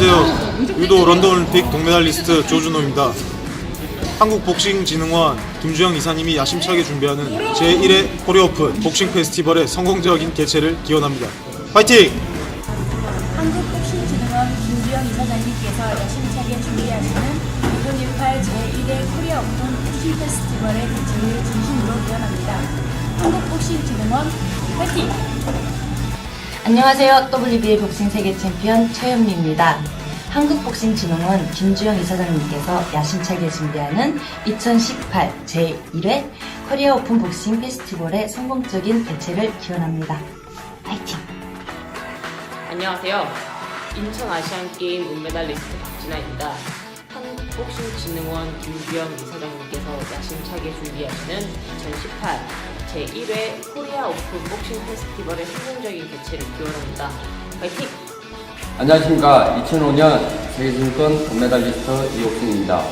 안녕하세요. 유도 런던 올림픽 동메달리스트 조준호입니다. 한국복싱진흥원 김주영 이사님이 야심차게 준비하는 제1회 코리오프 복싱 페스티벌의 성공적인 개최를 기원합니다. 파이팅! 한국복싱진흥원 김주영 이사장님께서 야심차게 준비하시는 2018 제1회 코리아 오픈 복싱 페스티벌의 개최를 진심으로 기원합니다. 한국복싱진흥원 화이팅! 안녕하세요. WBA 복싱 세계 챔피언 최현미입니다. 한국복싱진흥원 김주영 이사장님께서 야심차게 준비하는 2018 제1회 코리아 오픈 복싱 페스티벌의 성공적인 개최를 기원합니다. 파이팅! 안녕하세요. 인천 아시안게임 은메달리스트 박진아입니다. 한국복싱진흥원 김주영 이사장님께서 야심차게 준비하시는 2018 제1회 코리아 오픈 복싱 페스티벌의 성공적인 개최를 기원합니다. 화이팅! 안녕하십니까. 2005년 세계선수권 금메달리스트 이옥순입니다.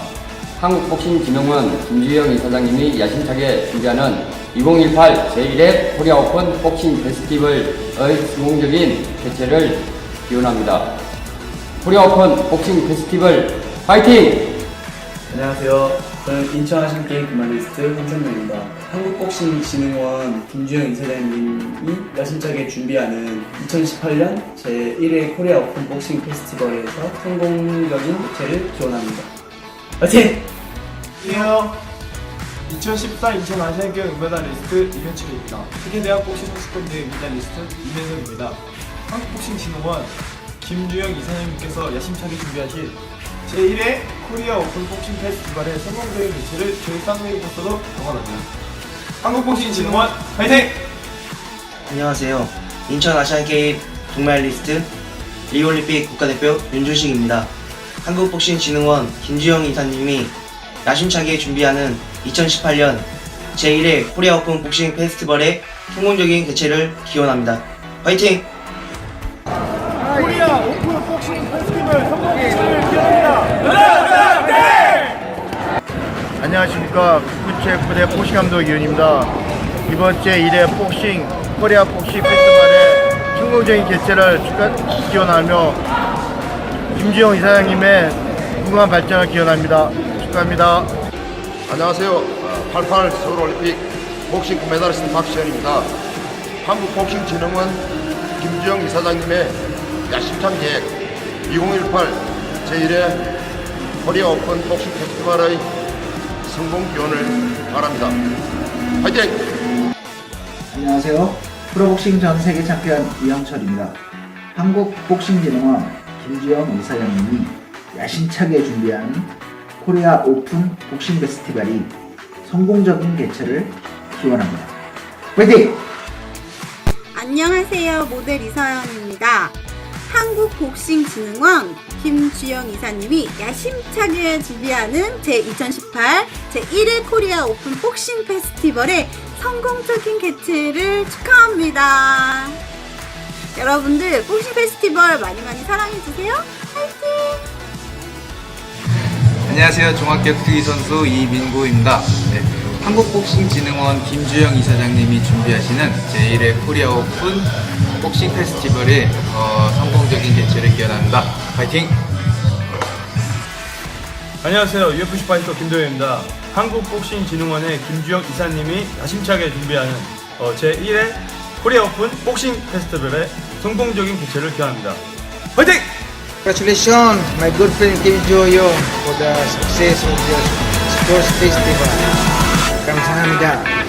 한국복싱진흥원 김주영 이사장님이 야심차게 준비하는 2018 제1회 코리아 오픈 복싱 페스티벌의 성공적인 개최를 기원합니다. 코리아 오픈 복싱 페스티벌 파이팅! 안녕하세요. 저는 인천 아시안 게임 금메달리스트 홍성명입니다. 한국복싱진흥원 김주영 이사장님이 야심차게 준비하는 2018년 제1회 코리아 오픈 복싱 페스티벌에서 성공적인 개최를 기원합니다. 화이팅! 안녕하세요. 2014 인천 아시안 게임 은메달리스트 이현철입니다. 세계대학 복싱 선수권 대회 메달리스트 이men석입니다. 한국복싱진흥원 김주영 이사장님께서 야심차게 준비하신 제1회 코리아 오픈 복싱 페스티벌의 성공적인 개최를 저희 쌍둥이로서도 응원합니다. 한국복싱 진흥원 화이팅! 안녕하세요. 인천 아시안게임 동메달리스트 리올림픽 국가대표 윤준식입니다. 한국복싱진흥원 김주영 이사님이 야심차게 준비하는 2018년 제1회 코리아 오픈 복싱 페스티벌의 성공적인 개최를 기원합니다. 화이팅! 코리아 오픈 복싱 페스티벌 성공 개최를 기원합니다. 안녕하십니까 국구체육부대 복싱 감독 이윤입니다. 이번 제 1회 복싱 코리아 복싱 페스티벌의 성공적인 개최를 기원하며 김지영 이사장님의 무궁한 발전을 기원합니다. 축하합니다. 안녕하세요. 88 서울올림픽 복싱 금메달리스트 박시현입니다. 한국복싱진흥원 김주영 이사장님의 야심찬 계획 2018 제1회 코리아 오픈 복싱 페스티벌의 성공 기원을 바랍니다. 화이팅! 안녕하세요. 프로복싱 전 세계 챔피언 이영철입니다. 한국복싱진흥원 김주영 이사장님이 야심차게 준비하는 코리아 오픈 복싱 페스티벌이 성공적인 개최를 기원합니다. 화이팅! 안녕하세요. 모델 이서연입니다. 한국복싱진흥원 김주영 이사님이 야심차게 준비하는 제2018 제1회 코리아 오픈 복싱 페스티벌의 성공적인 개최를 축하합니다. 여러분들 복싱 페스티벌 많이 많이 사랑해주세요. 화이팅! 안녕하세요. 종합격투기 선수 이민구입니다. 네, 한국복싱진흥원 김주영 이사장님이 준비하시는 제1회 코리아 오픈 복싱 페스티벌의 어, 성공적인 개최를 기원합니다. 파이팅! 안녕하세요. UFC 파이터 김도현입니다. 한국복싱진흥원의 김주영 이사님이 야심차게 준비하는 어, 제1회 코리아 오픈 복싱 페스티벌의 성공적인 개최를 기원합니다. 화이팅! Congratulations, my good friend Kim Jo-young for the success of your sports festival. 감사합니다.